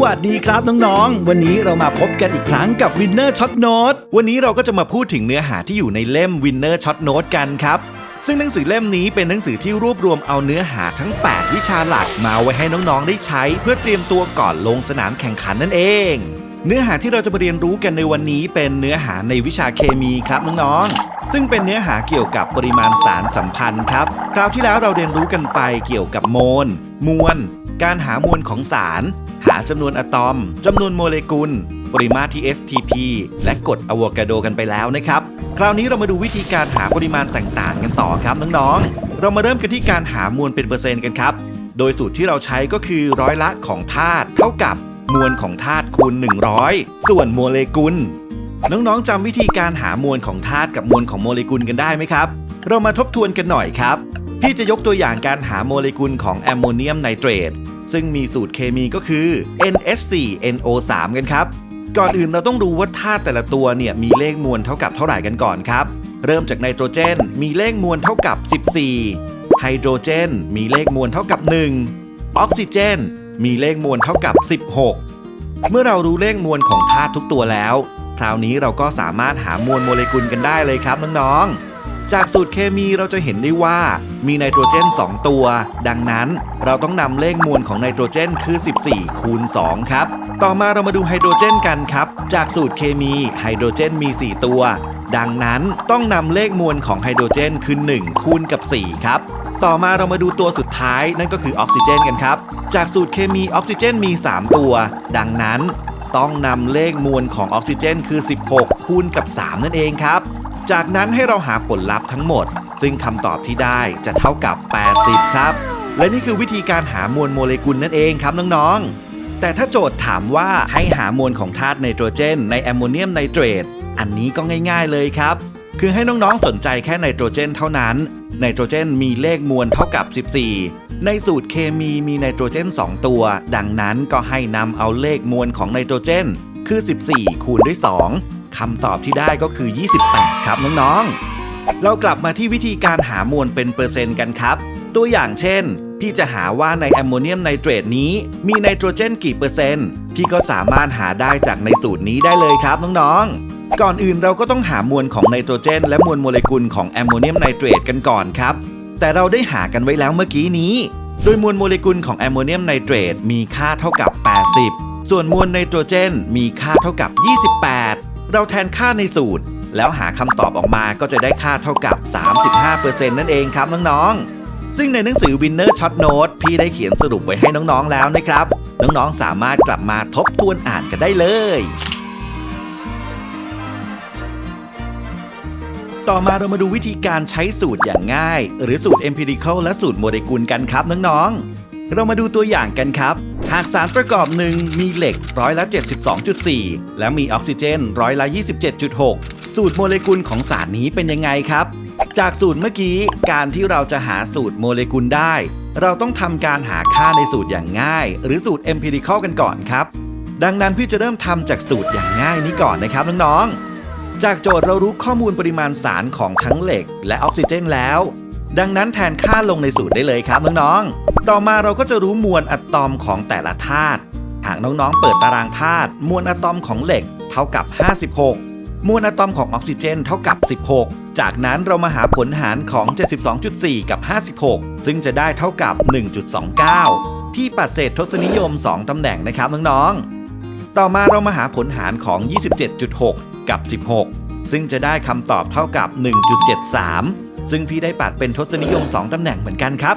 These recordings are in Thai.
วัสดีครับน้องๆ วันนี้เรามาพบกันอีกครั้งกับ Winner Shot Note วันนี้เราก็จะมาพูดถึงเนื้อหาที่อยู่ในเล่ม Winner Shot Note กันครับ ซึ่งหนังสือเล่มนี้เป็นหนังสือที่รวบรวมเอาเนื้อหาทั้ง 8 วิชาหลักมาไว้ให้น้องๆ ได้ใช้ เพื่อเตรียมตัวก่อนลงสนามแข่งขันนั่นเอง เนื้อหาที่เราจะมาเรียนรู้กันในวันนี้เป็นเนื้อหาในวิชาเคมีครับน้องๆซึ่งเป็นเนื้อหาเกี่ยวกับปริมาณสารสัมพันธ์ครับ คราวที่แล้วเราเรียนรู้กันไปเกี่ยวกับโมล มวล การหามวลของสาร หาจำนวนอะตอมจำนวนโมเลกุล ปริมาตรที่ STP และกรดอะโวคาโดกันไปแล้วนะครับ คราวนี้เรามาดูวิธีการหาปริมาณต่างๆ กันต่อครับน้องๆ เรามาเริ่มกันที่การหามวลเป็นเปอร์เซ็นต์กันครับ โดยสูตรที่เราใช้ก็คือร้อยละของธาตุเท่ากับมวลของธาตุคูณ 100 ส่วนโมเลกุล น้องๆจำวิธีการหามวลของธาตุกับมวลของโมเลกุลกันได้ไหมครับ เรามาทบทวนกันหน่อยครับ พี่จะยกตัวอย่างการหาโมเลกุลของแอมโมเนียมไนเตรต ซึ่งมีสูตรเคมีก็คือ NH4NO3 กันครับ ก่อนอื่นเราต้องรู้ว่าธาตุแต่ละตัวเนี่ยมีเลขมวลเท่ากับเท่าไหร่กันก่อนครับ เริ่มจากไนโตรเจน มีเลขมวลเท่ากับ 14 ไฮโดรเจน มีเลขมวลเท่ากับ 1 ออกซิเจน มีเลขมวลเท่ากับ 16 เมื่อเรารู้เลขมวลของธาตุทุกตัวแล้ว คราวนี้เราก็สามารถหามวลโมเลกุลกันได้เลยครับน้องๆ จากสูตรเคมีเราจะเห็นได้ว่า มีไนโตรเจน 2 ตัว ดังนั้นเราต้องนำเลขมวลของไนโตรเจนคือ 14 คูณ 2 ครับ ต่อมาเรามาดูไฮโดรเจนกันครับ จากสูตรเคมีไฮโดรเจนมี 4 ตัว ดังนั้นต้องนำเลขมวลของไฮโดรเจนคือ 1 คูณกับ 4 ครับต่อมาเรามาดูตัวสุดท้ายนั่นก็คือออกซิเจนกันครับ จากสูตรเคมีออกซิเจนมี 3 ตัว ดังนั้น ต้องนำเลขมวลของออกซิเจนคือ 16 คูณกับ 3 นั่นเองครับ จากนั้นให้เราหาผลลัพธ์ทั้งหมด ซึ่งคำตอบที่ได้จะเท่ากับ 80 ครับ และนี่คือวิธีการหามวลโมเลกุลนั่นเองครับน้องๆ แต่ถ้าโจทย์ถามว่าให้หามวลของธาตุไนโตรเจน ในแอมโมเนียมไนเตรต อันนี้ก็ง่ายๆเลยครับ คือให้น้องๆสนใจแค่ไนโตรเจนเท่านั้น ไนโตรเจนมีเลขมวลเท่ากับ 14ในสูตรเคมีมีไนโตรเจน 2 ตัว ดังนั้นก็ให้นำเอาเลขมวลของไนโตรเจน คือ 14 คูณด้วย2 คำตอบที่ได้ก็คือ 28 ครับน้องๆ เรากลับมาที่วิธีการหามวลเป็นเปอร์เซ็นต์กันครับ ตัวอย่างเช่น พี่จะหาว่าในแอมโมเนียมไนเตรตนี้ มีไนโตรเจนกี่เปอร์เซ็นต์ พี่ก็สามารถหาได้จากในสูตรนี้ได้เลยครับน้องๆก่อนอื่นเราก็ต้องหามวลของไนโตรเจน และมวลโมเลกุลของแอมโมเนียมไนเตรตกันก่อนครับ แต่เราได้หากันไว้แล้วเมื่อกี้นี้ โดยมวลโมเลกุลของแอมโมเนียมไนเตรตมีค่าเท่ากับ 80 ส่วนมวลไนโตรเจนมีค่าเท่ากับ 28 เราแทนค่าในสูตร แล้วหาคำตอบออกมาก็จะได้ค่าเท่ากับ 35%นั่นเองครับน้องๆ ซึ่งในหนังสือ Winner Short Note พี่ได้เขียนสรุปไว้ให้น้องๆแล้วนะครับ น้องๆ สามารถกลับมาทบทวนอ่านกันได้เลย ต่อมาเรามาดูวิธีการใช้สูตรอย่างง่าย หรือสูตร empirical และสูตรโมเลกุลกันครับน้องๆ เรามาดูตัวอย่างกันครับ หากสารประกอบหนึ่งมีเหล็กร้อยละ 72.4 และมีออกซิเจนร้อยละ 27.6 สูตรโมเลกุลของสารนี้เป็นยังไงครับ จากสูตรเมื่อกี้การที่เราจะหาสูตรโมเลกุลได้ เราต้องทำการหาค่าในสูตรอย่างง่าย หรือสูตร empirical กันก่อนครับ ดังนั้นพี่จะเริ่มทำจากสูตรอย่างง่ายนี้ก่อนนะครับน้องๆจากโจทย์เรารู้ข้อมูลปริมาณสารของทั้งเหล็ก และออกซิเจนแล้ว ดังนั้นแทนค่าลงในสูตรได้เลยครับน้องๆ ต่อมาเราก็จะรู้มวลอะตอมของแต่ละธาตุ หากน้องๆ เปิดตารางธาตุมวลอะตอมของเหล็กเท่ากับ 56 มวลอะตอมของออกซิเจนเท่ากับ 16 จากนั้นเรามาหาผลหารของ 72.4 กับ 56 ซึ่งจะได้เท่ากับ 1.29พี่ปัดเศษทศนิยม 2 ตำแหน่งนะครับน้องๆ ต่อมาเรามาหาผลหารของ 27.6 กับ 16 ซึ่งจะได้คำตอบเท่ากับ 1.73 ซึ่งพี่ได้ปัดเป็นทศนิยม 2ตำแหน่งเหมือนกันครับ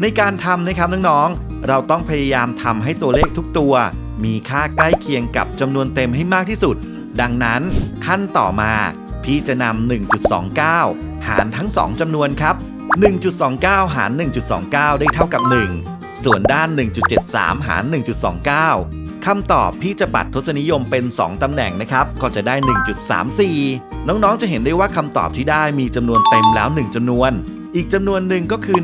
ในการทำนะครับน้องๆ เราต้องพยายามทำให้ตัวเลขทุกตัว มีค่าใกล้เคียงกับจำนวนเต็มให้มากที่สุด ดังนั้นขั้นต่อมา พี่จะนำ1.29 หารทั้ง 2จำนวนครับ 1.29 หาร 1.29 ได้เท่ากับ 1 ส่วนด้าน 1.73 หาร 1.29คำตอบพี่จะปัดทศนิยมเป็น 2ตำแหน่งนะครับ ก็จะได้ 1.34 น้องๆ จะเห็นได้ว่าคำตอบที่ได้มีจำนวนเต็มแล้ว 1จำนวน อีกจำนวนหนึ่งก็คือ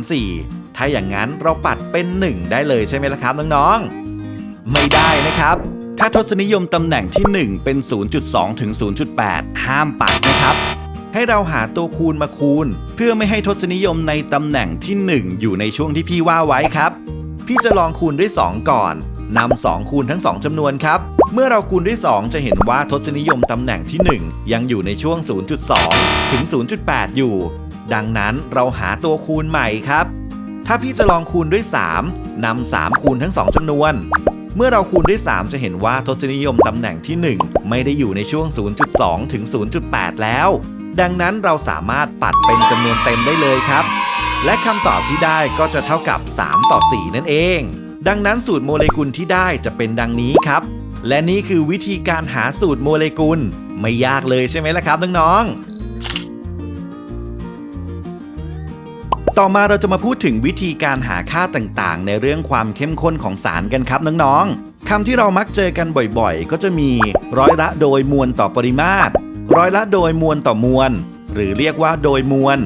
1.34 ถ้าอย่างนั้นเราปัดเป็น 1 ได้เลยใช่ไหมล่ะครับน้องๆ ไม่ได้นะครับ ถ้าทศนิยมตำแหน่งที่ 1 เป็น 0.2 ถึง 0.8 ห้ามปัดนะครับให้เราหาตัวคูณมาคูณ เพื่อไม่ให้ทศนิยมในตำแหน่งที่ 1 อยู่ในช่วงที่พี่ว่าไว้ครับ พี่จะลองคูณด้วย 2 ก่อน นำ2คูณทั้ง 2จำนวนครับ เมื่อเราคูณด้วย 2 จะเห็นว่าทศนิยมตำแหน่งที่ 1 ยังอยู่ในช่วง 0.2 ถึง 0.8 อยู่ ดังนั้นเราหาตัวคูณใหม่ครับ ถ้าพี่จะลองคูณด้วย 3นำ3คูณทั้ง 2จำนวน เมื่อเราคูณด้วย 3 จะเห็นว่าทศนิยมตำแหน่งที่ 1 ไม่ได้อยู่ในช่วง 0.2 ถึง 0.8 แล้ว ดังนั้นเราสามารถปัดเป็นจำนวนเต็มได้เลยครับ และคำตอบที่ได้ก็จะเท่ากับ 3 ต่อ 4 นั่นเอง ดังนั้นสูตรโมเลกุลที่ได้จะเป็นดังนี้ครับ และนี่คือวิธีการหาสูตรโมเลกุล ไม่ยากเลยใช่ไหมล่ะครับน้องๆ ต่อมาเราจะมาพูดถึงวิธีการหาค่าต่างๆ ในเรื่องความเข้มข้นของสารกันครับน้องๆคำที่เรามักเจอกันบ่อยๆ ก็จะมีร้อยละโดยมวลต่อปริมาตร ร้อยละโดยมวลต่อมวล หรือเรียกว่าโดยมวล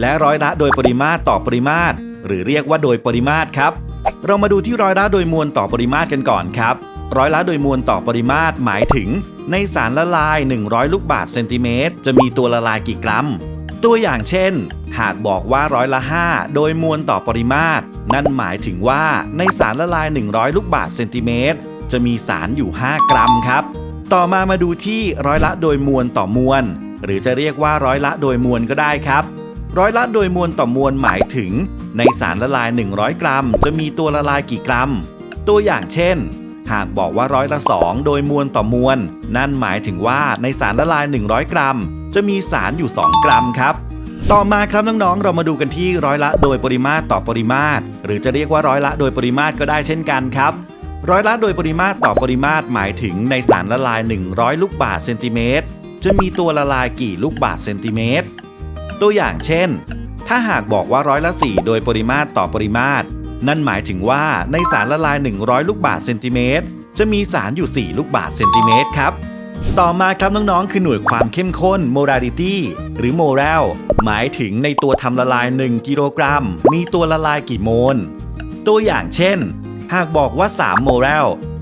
และร้อยละโดยปริมาตรต่อปริมาตร หรือเรียกว่าโดยปริมาตรครับ เรามาดูที่ร้อยละโดยมวลต่อปริมาตรกันก่อนครับ ร้อยละโดยมวลต่อปริมาตรหมายถึง ในสารละลาย 100 ลูกบาศก์เซนติเมตรจะมีตัวละลายกี่กรัม ตัวอย่างเช่น หากบอกว่าร้อยละ 5 โดยมวลต่อปริมาตร นั่นหมายถึงว่าในสารละลาย 100 ลูกบาศก์เซนติเมตรจะมีสารอยู่ 5 กรัมครับ ต่อมามาดูที่ร้อยละโดยมวลต่อมวล หรือจะเรียกว่าร้อยละโดยมวลก็ได้ครับ ร้อยละโดยมวลต่อมวลหมายถึง ในสารละลาย 100 กรัม จะมีตัวละลายกี่กรัม ตัวอย่างเช่น หากบอกว่าร้อยละ 2 โดยมวลต่อมวล นั่นหมายถึงว่าในสารละลาย 100 กรัม จะมีสารอยู่ 2 กรัมครับ ต่อมาครับน้องๆ เรามาดูกันที่ร้อยละโดยปริมาตรต่อปริมาตร หรือจะเรียกว่าร้อยละโดยปริมาตรก็ได้เช่นกันครับร้อยละโดยปริมาตรต่อปริมาตรหมายถึงในสารละลาย 100 ลูกบาศก์เซนติเมตรจะมีตัวละลายกี่ลูกบาศก์เซนติเมตร ตัวอย่างเช่น ถ้าหากบอกว่าร้อยละ 4 โดยปริมาตรต่อปริมาตร นั่นหมายถึงว่าในสารละลาย 100 ลูกบาศก์เซนติเมตรจะมีสารอยู่ 4 ลูกบาศก์เซนติเมตรครับต่อมาครับน้องๆ คือหน่วยความเข้มข้น molarity หรือ moral หมายถึงในตัวทำละลาย 1 กิโลกรัม มีตัวละลายกี่โมล ตัวอย่างเช่น หากบอกว่า3โมล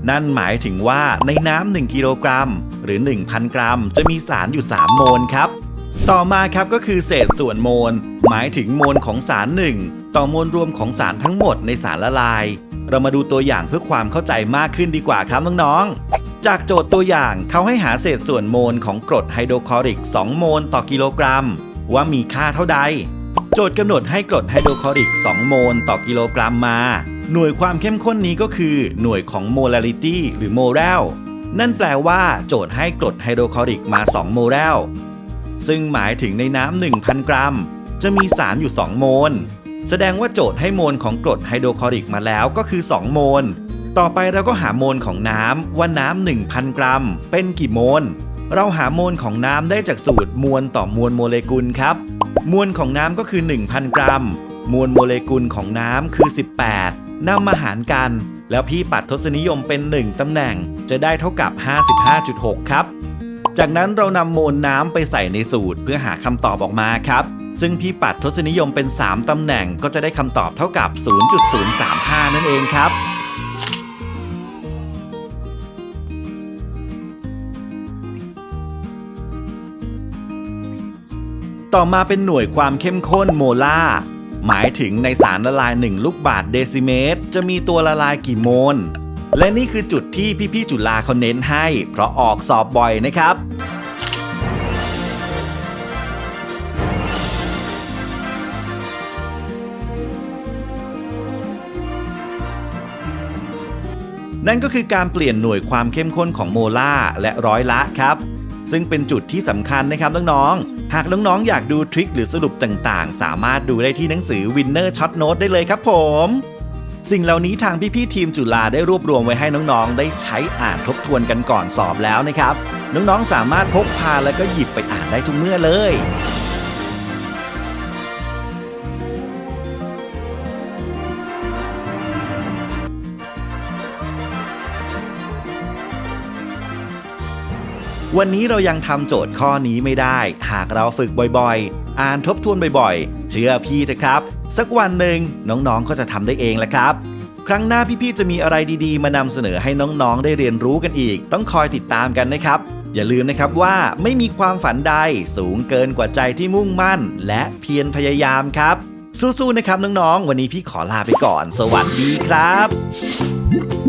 นั่นหมายถึงว่าในน้ำ1กิโลกรัม หรือ 1,000 กรัม จะมีสารอยู่ 3 โมลครับ ต่อมาครับก็คือเศษส่วนโมล หมายถึงโมลของสารหนึ่งต่อมวลรวมของสารทั้งหมดในสารละลาย เรามาดูตัวอย่างเพื่อความเข้าใจมากขึ้นดีกว่าครับน้องๆ จากโจทย์ตัวอย่างเขาให้หาเศษส่วนโมลของกรดไฮโดรคลอริก 2 โมลต่อกิโลกรัม ว่ามีค่าเท่าใด โจทย์กำหนดให้กรดไฮโดรคลอริก 2 โมลต่อกิโลกรัมมา หน่วยความเข้มข้นนี้ก็คือ หน่วยของ molarity หรือ moral นั่นแปลว่า โจทย์ให้กรดไฮโดรคลอริกมา 2 โมเล ซึ่งหมายถึงในน้ำ1,000 กรัม จะมีสารอยู่ 2 โมล แสดงว่าโจทย์ให้โมลของกรดไฮโดรคลอริกมาแล้วก็คือ 2 โมล ต่อไปเราก็หาโมลของน้ำว่าน้ำ1,000 กรัม เป็นกี่โมล เราหาโมลของน้ำได้จากสูตรมวลต่อมวลโมเลกุลครับ มวลของน้ำก็คือ 1,000 กรัม มวลโมเลกุลของน้ำคือ 18นำมาหารกัน แล้วพี่ปัดทศนิยมเป็น 1ตำแหน่ง จะได้เท่ากับ 55.6 ครับ จากนั้นเรานำโมลน้ำไปใส่ในสูตรเพื่อหาคำตอบออกมาครับ ซึ่งพี่ปัดทศนิยมเป็น 3ตำแหน่งก็จะได้คำตอบเท่ากับ 0.035 นั่นเองครับต่อมาเป็นหน่วยความเข้มข้นโมลาร์หมายถึงในสารละลาย 1 ลูกบาศก์เดซิเมตร จะมีตัวละลายกี่โมล และนี่คือจุดที่พี่ๆจุฬาเขาเน้นให้ เพราะออกสอบบ่อยนะครับ นั่นก็คือการเปลี่ยนหน่วยความเข้มข้นของโมลาร์และร้อยละครับ ซึ่งเป็นจุดที่สำคัญนะครับน้องๆ หากน้องๆ อยากดูทริคหรือสรุปต่างๆ สามารถดูได้ที่หนังสือ Winner Shot Note ได้เลยครับผม สิ่งเหล่านี้ทางพี่ๆทีมจุฬาได้รวบรวมไว้ให้น้องๆ ได้ใช้อ่านทบทวนกันก่อนสอบแล้วนะครับ น้องๆ สามารถพกพาแล้วก็หยิบไปอ่านได้ทุกเมื่อเลย วันนี้เรายังทำโจทย์ข้อนี้ไม่ได้ หากเราฝึกบ่อยๆ อ่านทบทวนบ่อยๆ เชื่อพี่เถอะครับ สักวันหนึ่งน้องๆก็จะทำได้เองแหละครับ ครั้งหน้าพี่ๆจะมีอะไรดีๆ มานำเสนอให้น้องๆ ได้เรียนรู้กันอีก ต้องคอยติดตามกันนะครับ อย่าลืมนะครับว่าไม่มีความฝันใดสูงเกินกว่าใจที่มุ่งมั่น และเพียรพยายามครับ สู้ๆนะครับน้องๆ วันนี้พี่ขอลาไปก่อน สวัสดีครับ